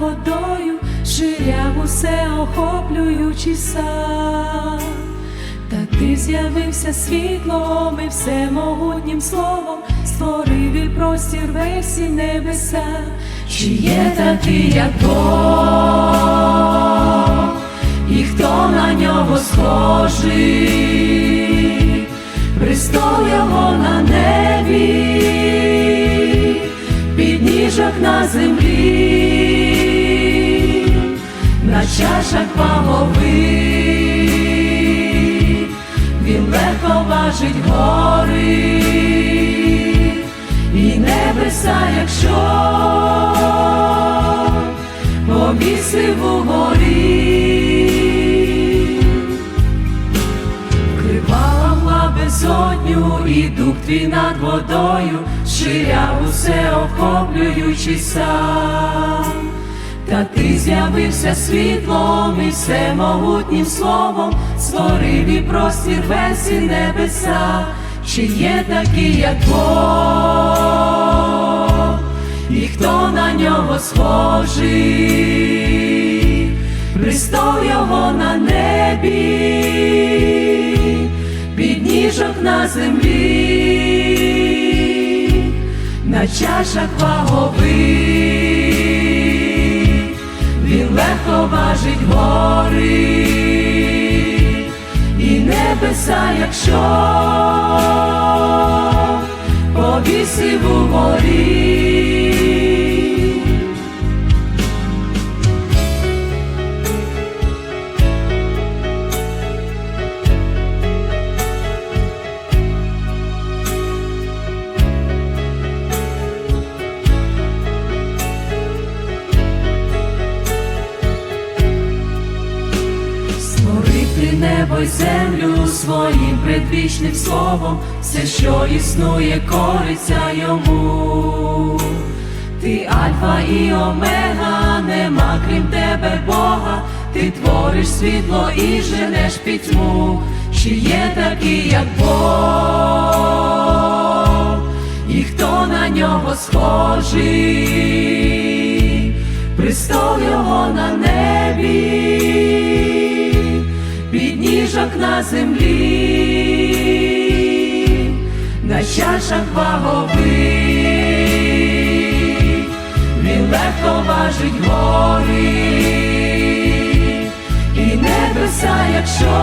водою, ширяв усе охоплюючий сам. Та ти з'явився світлом і всемогутнім словом, створив і простір весь і небеса, чи є такий, як Бог, і хто на нього схожий, престол його на небі, землі, на чашах вагових, він легко важить гори і небеса, якщо повісив угорі, вкривала мла безодню, і дух твій над водою, ширяв усе охоплюючий сам. Та ти з'явився світлом і всемогутнім словом, створив і простір весь і небеса, чи є такий, як Бог, і хто на нього схожий, престол його на небі, підніжок на землі, на чашах вагових, він легко важить гори. І небеса, якщо повісив у Створив небо й землю своїм предвічним словом, все, що існує, кориться йому. Ти альфа і омега, нема крім тебе Бога, ти твориш світло і женеш пітьму, чи є такий, як Бог, і хто на нього схожий, престол його на небі на землі, на чашах вагових, він легко важить гори і небеса, якщо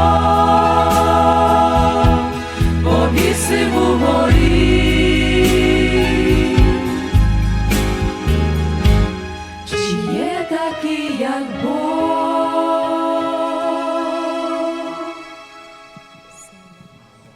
повісив угорі. Чи є такий, як Бог?